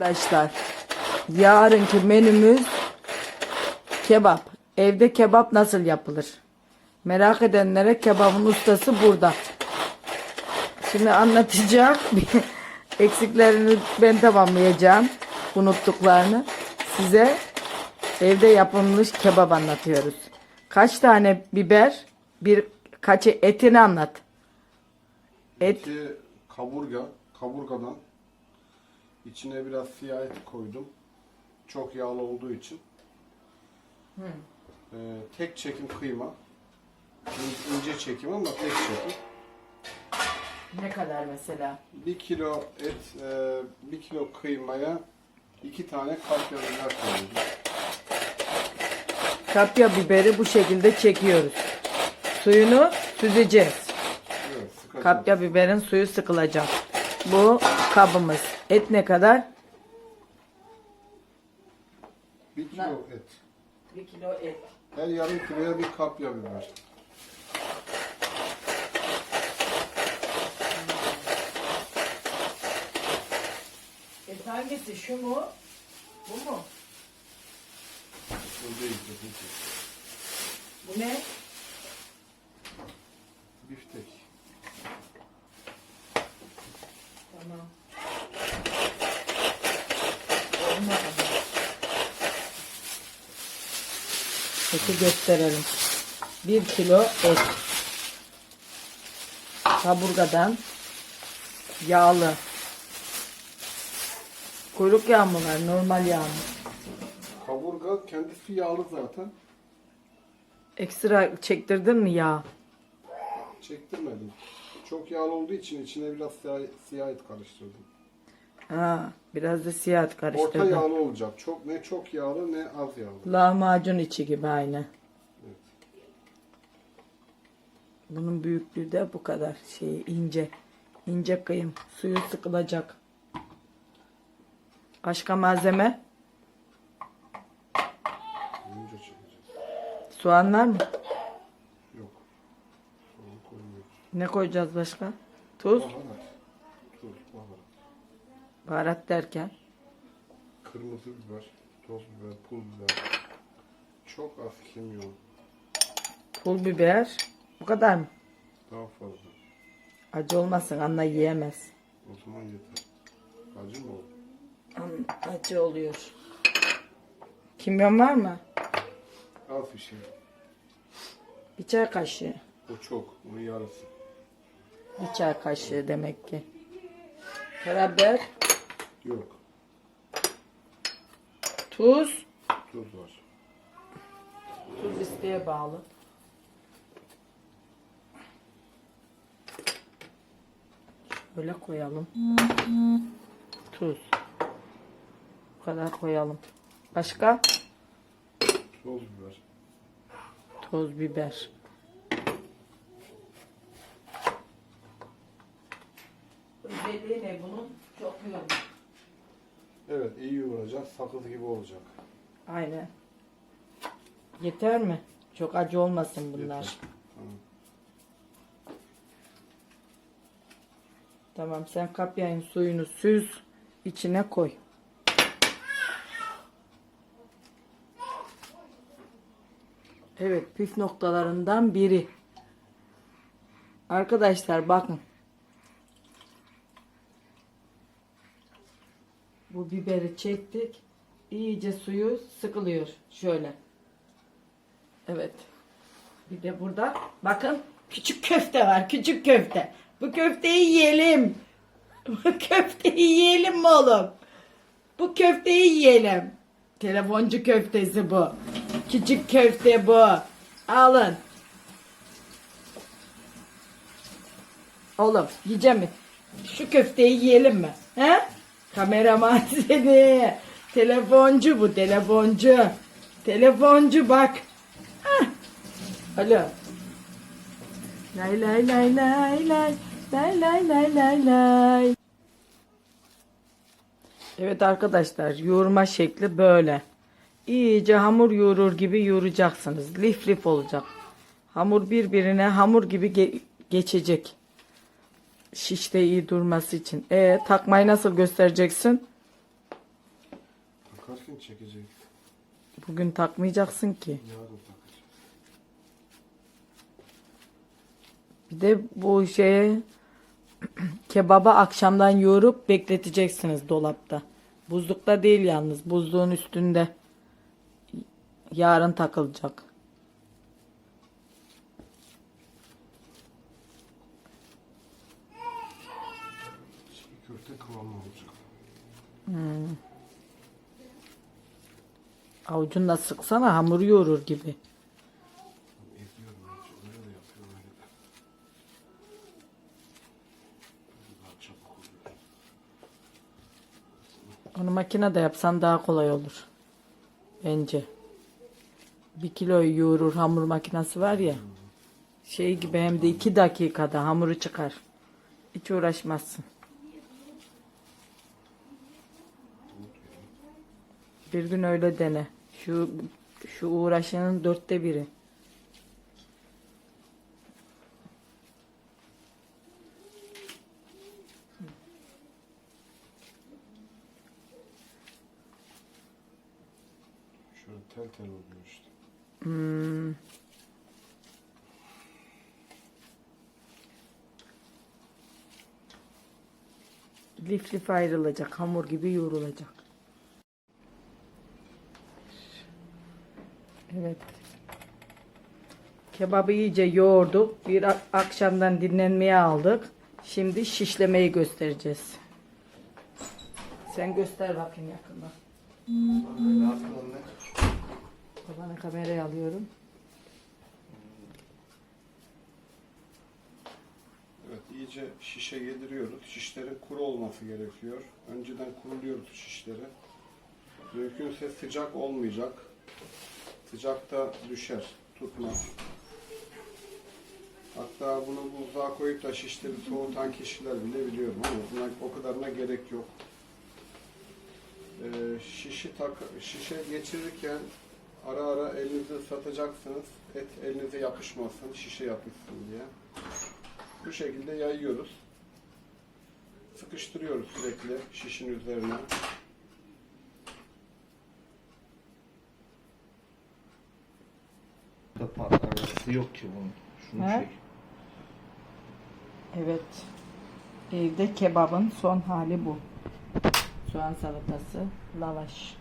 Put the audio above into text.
Arkadaşlar yarınki menümüz kebap. Evde kebap nasıl yapılır? Merak edenlere kebabın ustası burada. Şimdi anlatacağım. Eksiklerini ben tamamlayacağım. Unuttuklarını. Size evde yapılmış kebap anlatıyoruz. Kaç tane biber, bir kaçı etini anlat. Et İki kaburga, kaburgadan içine biraz siyah et koydum. Çok yağlı olduğu için. Ee, tek çekim kıyma. İn- ince çekim ama tek çekim. ne kadar mesela? Bir kilo et, e, bir kilo kıymaya iki tane kapya biber koydum. Kapya biberi bu şekilde çekiyoruz. Suyunu süzeceğiz. Evet, sıkacağım. Kapya biberin suyu sıkılacak. Bu kabımız. Et ne kadar? Bir kilo et. 1 kilo et. Her yarım kiloya bir kapya biber. Et hangisi? Şu mu? Bu mu? O değil tabii ki. Bu ne? Biftek. Tamam. Olmadı. Eti gösterelim. 1 kilo et. Kaburgadan yağlı. Kuyruk yağı mı var? Normal yağ mı? Kaburga kendisi yağlı zaten. Ekstra çektirdin mi yağ? Çektirmedim. Çok yağlı olduğu için içine biraz siyah, siyah et karıştırdım. Ha, biraz da siyah Orta karıştırdım. yağlı olacak. Çok ne çok yağlı ne az yağlı. Lahmacun içi gibi aynı. Evet. Bunun büyüklüğü de bu kadar şey ince. ince kıyım. Suyu sıkılacak. Başka malzeme? Soğanlar mı? Yok. Soğan koymuyoruz. Ne koyacağız başka? Tuz, Baharat. Tuz, baharat. baharat derken. Kırmızı biber, toz biber, pul biber. Çok az kimyon. Pul biber. Bu kadar mı? Daha fazla. Acı olmasın anla yiyemez. O zaman yeter. Acı mı? An- Acı oluyor. Kimyon var mı? Az bir şey. Bir çay kaşığı. O çok. Onun yarısı. Bir çay kaşığı demek ki. Karabiber, Yok. tuz. Tuz var. Tuz isteğe bağlı. Böyle koyalım. Tuz. Bu kadar koyalım. Başka? Toz biber. Toz biber. Özelliği ne bunun? Çok yoğun. Evet iyi yoğuracak. Sakız gibi olacak. Aynen. Yeter mi? Çok acı olmasın bunlar. Yeter. Tamam. Tamam sen kapyanın suyunu süz içine koy. Evet püf noktalarından biri. Arkadaşlar bakın. Bu biberi çektik. İyice suyu sıkılıyor. Şöyle. Evet. Bir de burada bakın küçük köfte var. Küçük köfte. Bu köfteyi yiyelim. Bu köfteyi yiyelim mi oğlum? Bu köfteyi yiyelim. Telefoncu köftesi bu. Küçük köfte bu. Alın. Oğlum yiyeceğim mi? Şu köfteyi yiyelim mi? He? Kameraman seni. Telefoncu bu telefoncu. Telefoncu bak. Hah. Alo. Lay lay lay lay lay. Lay lay lay lay lay. Evet arkadaşlar yoğurma şekli böyle. İyice hamur yoğurur gibi yoğuracaksınız. Lif lif olacak. Hamur birbirine hamur gibi ge geçecek. Şişte iyi durması için. E takmayı nasıl göstereceksin? takarken çekecek. Bugün takmayacaksın ki. Yarın takacağız. Bir de bu şeye kebaba akşamdan yoğurup bekleteceksiniz dolapta. Buzlukta değil yalnız. Buzluğun üstünde. Yarın takılacak. Çiğ köfte kıvamı olacak. Avucunla sıksana hamur yoğurur gibi. Onu makinede yapsan daha kolay olur. Bence. Bir kilo yoğurur hamur makinesi var ya. Şey gibi hem de iki dakikada hamuru çıkar. Hiç uğraşmazsın. Bir gün öyle dene. Şu şu uğraşının dörtte biri. Şöyle tel tel oluyor işte. Hmm. Lif lif ayrılacak. Hamur gibi yoğrulacak. Evet. Kebabı iyice yoğurduk. Bir akşamdan dinlenmeye aldık. Şimdi şişlemeyi göstereceğiz. Sen göster bakayım anne? Babana kamerayı alıyorum. Evet iyice şişe yediriyoruz. Şişlerin kuru olması gerekiyor. Önceden kuruluyoruz şişleri. Mümkünse sıcak olmayacak. Sıcakta düşer, tutmaz. Hatta bunu buzluğa koyup da şişleri soğutan kişiler bile biliyorum ama buna o kadarına gerek yok. Ee, şişi tak, şişe geçirirken ara ara elinizi ıslatacaksınız. Et elinize yapışmasın, şişe yapışsın diye. Bu şekilde yayıyoruz. Sıkıştırıyoruz sürekli şişin üzerine. Da patlaması yok ki bunun. Şunu He? çek. Evet. Evde kebabın son hali bu. Soğan salatası, lavaş.